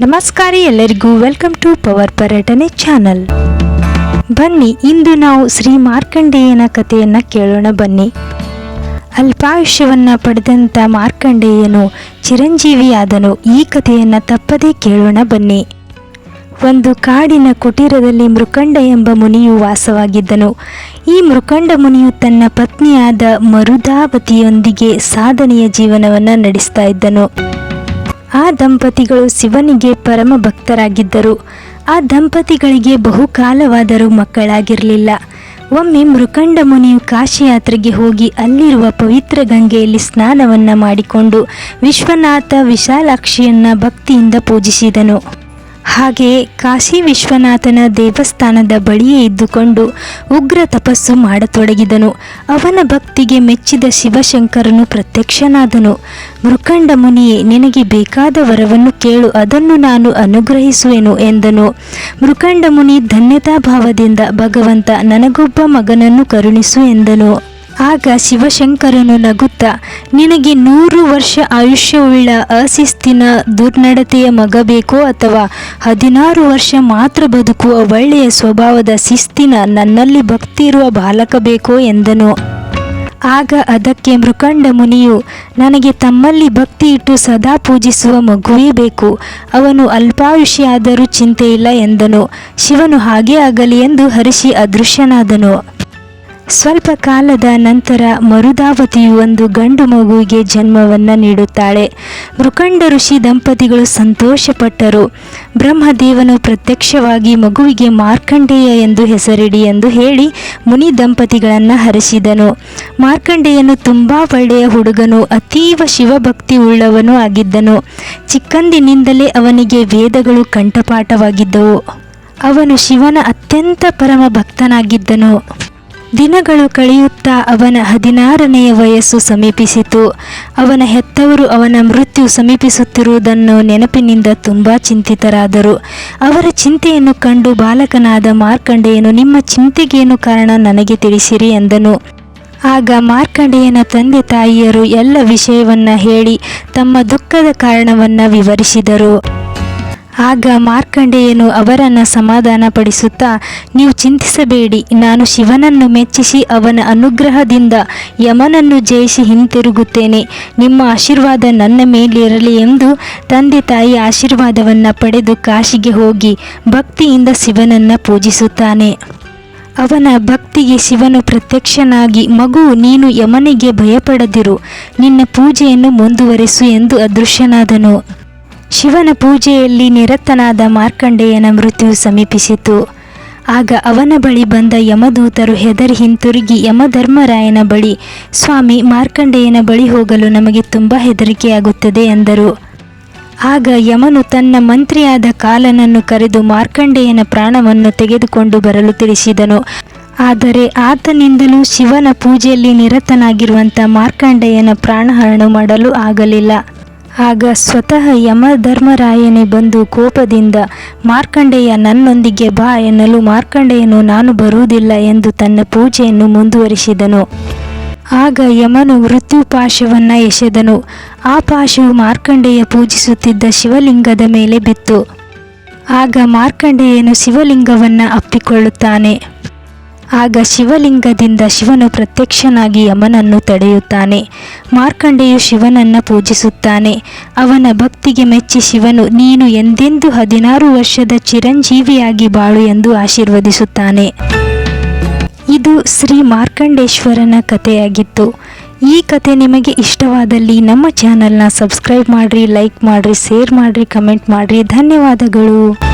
ನಮಸ್ಕಾರ ಎಲ್ಲರಿಗೂ. Welcome to power ಪರ್ಯಟನೆ ಚಾನಲ್ ಬನ್ನಿ, ಇಂದು ನಾವು ಶ್ರೀ ಮಾರ್ಕಂಡೇಯನ ಕಥೆಯನ್ನು ಕೇಳೋಣ ಬನ್ನಿ. ಅಲ್ಪಾಯುಷ್ಯವನ್ನು ಪಡೆದಂಥ ಮಾರ್ಕಂಡೇಯನು ಚಿರಂಜೀವಿಯಾದನು. ಈ ಕಥೆಯನ್ನು ತಪ್ಪದೇ ಕೇಳೋಣ ಬನ್ನಿ. ಒಂದು ಕಾಡಿನ ಕುಟೀರದಲ್ಲಿ ಮೃಕಂಡ ಎಂಬ ಮುನಿಯು ವಾಸವಾಗಿದ್ದನು. ಈ ಮೃಕಂಡ ಮುನಿಯು ತನ್ನ ಪತ್ನಿಯಾದ ಮರುದಾವತಿಯೊಂದಿಗೆ ಸಾಧನೆಯ ಜೀವನವನ್ನು ನಡೆಸ್ತಾ ಇದ್ದನು. ಆ ದಂಪತಿಗಳು ಶಿವನಿಗೆ ಪರಮ ಭಕ್ತರಾಗಿದ್ದರು. ಆ ದಂಪತಿಗಳಿಗೆ ಬಹುಕಾಲವಾದರೂ ಮಕ್ಕಳಾಗಿರಲಿಲ್ಲ. ಒಮ್ಮೆ ಮೃಕಂಡ ಮುನಿಯು ಕಾಶಿಯಾತ್ರೆಗೆ ಹೋಗಿ ಅಲ್ಲಿರುವ ಪವಿತ್ರ ಗಂಗೆಯಲ್ಲಿ ಸ್ನಾನವನ್ನು ಮಾಡಿಕೊಂಡು ವಿಶ್ವನಾಥ ವಿಶಾಲಾಕ್ಷಿಯನ್ನ ಭಕ್ತಿಯಿಂದ ಪೂಜಿಸಿದನು. ಹಾಗೆಯೇ ಕಾಶಿ ವಿಶ್ವನಾಥನ ದೇವಸ್ಥಾನದ ಬಳಿಯೇ ಇದ್ದುಕೊಂಡು ಉಗ್ರ ತಪಸ್ಸು ಮಾಡತೊಡಗಿದನು. ಅವನ ಭಕ್ತಿಗೆ ಮೆಚ್ಚಿದ ಶಿವಶಂಕರನು ಪ್ರತ್ಯಕ್ಷನಾದನು. ಮೃಖಂಡ ಮುನಿಯೇ, ನಿನಗೆ ಬೇಕಾದ ವರವನ್ನು ಕೇಳು, ಅದನ್ನು ನಾನು ಅನುಗ್ರಹಿಸುವೆನು ಎಂದನು. ಮೃಖಂಡ ಮುನಿ ಧನ್ಯತಾ ಭಾವದಿಂದ ಭಗವಂತ ನನಗೊಬ್ಬ ಮಗನನ್ನು ಕರುಣಿಸು ಎಂದನು. ಆಗ ಶಿವಶಂಕರನು ನಗುತ್ತಾ, ನಿನಗೆ ನೂರು ವರ್ಷ ಆಯುಷ್ಯವುಳ್ಳ ಅಶಿಸ್ತಿನ ದುರ್ನಡತೆಯ ಮಗ ಬೇಕೋ ಅಥವಾ ಹದಿನಾರು ವರ್ಷ ಮಾತ್ರ ಬದುಕುವ ಒಳ್ಳೆಯ ಸ್ವಭಾವದ ಶಿಸ್ತಿನ ನನ್ನಲ್ಲಿ ಭಕ್ತಿ ಇರುವ ಬಾಲಕ ಬೇಕೋ ಎಂದನು. ಆಗ ಅದಕ್ಕೆ ಮೃಕಂಡ ಮುನಿಯು, ನನಗೆ ತಮ್ಮಲ್ಲಿ ಭಕ್ತಿ ಇಟ್ಟು ಸದಾ ಪೂಜಿಸುವ ಮಗುವೇ ಬೇಕು, ಅವನು ಅಲ್ಪಾಯುಷಿಯಾದರೂ ಚಿಂತೆಯಿಲ್ಲ ಎಂದನು. ಶಿವನು ಹಾಗೇ ಆಗಲಿ ಎಂದು ಹರಿಷಿ ಅದೃಶ್ಯನಾದನು. ಸ್ವಲ್ಪ ಕಾಲದ ನಂತರ ಮರುದಾವತಿಯು ಒಂದು ಗಂಡು ಮಗುವಿಗೆ ಜನ್ಮವನ್ನು ನೀಡುತ್ತಾಳೆ. ಮೃಖಂಡ ಋಷಿ ದಂಪತಿಗಳು ಸಂತೋಷಪಟ್ಟರು. ಬ್ರಹ್ಮದೇವನು ಪ್ರತ್ಯಕ್ಷವಾಗಿ ಮಗುವಿಗೆ ಮಾರ್ಕಂಡೇಯ ಎಂದು ಹೆಸರಿಡಿ ಎಂದು ಹೇಳಿ ಮುನಿ ದಂಪತಿಗಳನ್ನು ಹರಿಸಿದನು. ಮಾರ್ಕಂಡೇಯನು ತುಂಬ ಒಳ್ಳೆಯ ಹುಡುಗನು, ಅತೀವ ಶಿವಭಕ್ತಿ ಉಳ್ಳವನು ಆಗಿದ್ದನು. ಚಿಕ್ಕಂದಿನಿಂದಲೇ ಅವನಿಗೆ ವೇದಗಳು ಕಂಠಪಾಠವಾಗಿದ್ದವು. ಅವನು ಶಿವನ ಅತ್ಯಂತ ಪರಮ ಭಕ್ತನಾಗಿದ್ದನು. ದಿನಗಳು ಕಳೆಯುತ್ತಾ ಅವನ ಹದಿನಾರನೆಯ ವಯಸ್ಸು ಸಮೀಪಿಸಿತು. ಅವನ ಹೆತ್ತವರು ಅವನ ಮೃತ್ಯು ಸಮೀಪಿಸುತ್ತಿರುವುದನ್ನು ನೆನಪಿನಿಂದ ತುಂಬ ಚಿಂತಿತರಾದರು. ಅವರ ಚಿಂತೆಯನ್ನು ಕಂಡು ಬಾಲಕನಾದ ಮಾರ್ಕಂಡೆಯನು, ನಿಮ್ಮ ಚಿಂತೆಗೇನು ಕಾರಣ ನನಗೆ ತಿಳಿಸಿರಿ ಎಂದನು. ಆಗ ಮಾರ್ಕಂಡೇಯನ ತಂದೆ ತಾಯಿಯರು ಎಲ್ಲ ವಿಷಯವನ್ನ ಹೇಳಿ ತಮ್ಮ ದುಃಖದ ಕಾರಣವನ್ನ ವಿವರಿಸಿದರು. ಆಗ ಮಾರ್ಕಂಡೇಯನು ಅವರನ್ನು ಸಮಾಧಾನಪಡಿಸುತ್ತಾ, ನೀವು ಚಿಂತಿಸಬೇಡಿ, ನಾನು ಶಿವನನ್ನು ಮೆಚ್ಚಿಸಿ ಅವನ ಅನುಗ್ರಹದಿಂದ ಯಮನನ್ನು ಜಯಿಸಿ ಹಿಂತಿರುಗುತ್ತೇನೆ. ನಿಮ್ಮ ಆಶೀರ್ವಾದ ನನ್ನ ಮೇಲಿರಲಿ ಎಂದು ತಂದೆ ತಾಯಿ ಆಶೀರ್ವಾದವನ್ನು ಪಡೆದು ಕಾಶಿಗೆ ಹೋಗಿ ಭಕ್ತಿಯಿಂದ ಶಿವನನ್ನು ಪೂಜಿಸುತ್ತಾನೆ. ಅವನ ಭಕ್ತಿಗೆ ಶಿವನು ಪ್ರತ್ಯಕ್ಷನಾಗಿ, ಮಗು, ನೀನು ಯಮನಿಗೆ ಭಯಪಡದಿರು. ನಿನ್ನ ಪೂಜೆಯನ್ನು ಮುಂದುವರೆಸು ಎಂದು ಅದೃಶ್ಯನಾದನು. ಶಿವನ ಪೂಜೆಯಲ್ಲಿ ನಿರತನಾದ ಮಾರ್ಕಂಡೇಯನ ಮೃತ್ಯು ಸಮೀಪಿಸಿತು. ಆಗ ಅವನ ಬಳಿ ಬಂದ ಯಮದೂತರು ಹೆದರಿ ಹಿಂತಿರುಗಿ ಯಮಧರ್ಮರಾಯನ ಬಳಿ, ಸ್ವಾಮಿ, ಮಾರ್ಕಂಡೇಯನ ಬಳಿ ಹೋಗಲು ನಮಗೆ ತುಂಬ ಹೆದರಿಕೆಯಾಗುತ್ತದೆ ಎಂದರು. ಆಗ ಯಮನು ತನ್ನ ಮಂತ್ರಿಯಾದ ಕಾಲನನ್ನು ಕರೆದು ಮಾರ್ಕಂಡೇಯನ ಪ್ರಾಣವನ್ನು ತೆಗೆದುಕೊಂಡು ಬರಲು ತಿಳಿಸಿದನು. ಆದರೆ ಆತನಿಂದಲೂ ಶಿವನ ಪೂಜೆಯಲ್ಲಿ ನಿರತನಾಗಿರುವಂಥ ಮಾರ್ಕಂಡೇಯನ ಪ್ರಾಣಹರಣ ಮಾಡಲು ಆಗಲಿಲ್ಲ. ಆಗ ಸ್ವತಃ ಯಮಧರ್ಮರಾಯನೇ ಬಂದು ಕೋಪದಿಂದ, ಮಾರ್ಕಂಡೇಯ, ನನ್ನೊಂದಿಗೆ ಬಾ ಎನ್ನಲು ಮಾರ್ಕಂಡೇಯನು ನಾನು ಬರುವುದಿಲ್ಲ ಎಂದು ತನ್ನ ಪೂಜೆಯನ್ನು ಮುಂದುವರಿಸಿದನು. ಆಗ ಯಮನು ಮೃತ್ಯು ಪಾಶವನ್ನ ಎಸೆದನು. ಆ ಪಾಶವು ಮಾರ್ಕಂಡೇಯ ಪೂಜಿಸುತ್ತಿದ್ದ ಶಿವಲಿಂಗದ ಮೇಲೆ ಬಿತ್ತು. ಆಗ ಮಾರ್ಕಂಡೇಯನು ಶಿವಲಿಂಗವನ್ನು ಅಪ್ಪಿಕೊಳ್ಳುತ್ತಾನೆ. ಆಗ ಶಿವಲಿಂಗದಿಂದ ಶಿವನು ಪ್ರತ್ಯಕ್ಷನಾಗಿ ಯಮನನ್ನು ತಡೆಯುತ್ತಾನೆ. ಮಾರ್ಕಂಡೆಯು ಶಿವನನ್ನು ಪೂಜಿಸುತ್ತಾನೆ. ಅವನ ಭಕ್ತಿಗೆ ಮೆಚ್ಚಿ ಶಿವನು, ನೀನು ಎಂದೆಂದು ಹದಿನಾರು ವರ್ಷದ ಚಿರಂಜೀವಿಯಾಗಿ ಬಾಳು ಎಂದು ಆಶೀರ್ವದಿಸುತ್ತಾನೆ. ಇದು ಶ್ರೀ ಮಾರ್ಕಂಡೇಶ್ವರನ ಕಥೆಯಾಗಿತ್ತು. ಈ ಕತೆ ನಿಮಗೆ ಇಷ್ಟವಾದಲ್ಲಿ ನಮ್ಮ ಚಾನಲ್ನ ಸಬ್ಸ್ಕ್ರೈಬ್ ಮಾಡಿರಿ, ಲೈಕ್ ಮಾಡಿರಿ, ಶೇರ್ ಮಾಡಿರಿ, ಕಮೆಂಟ್ ಮಾಡಿರಿ. ಧನ್ಯವಾದಗಳು.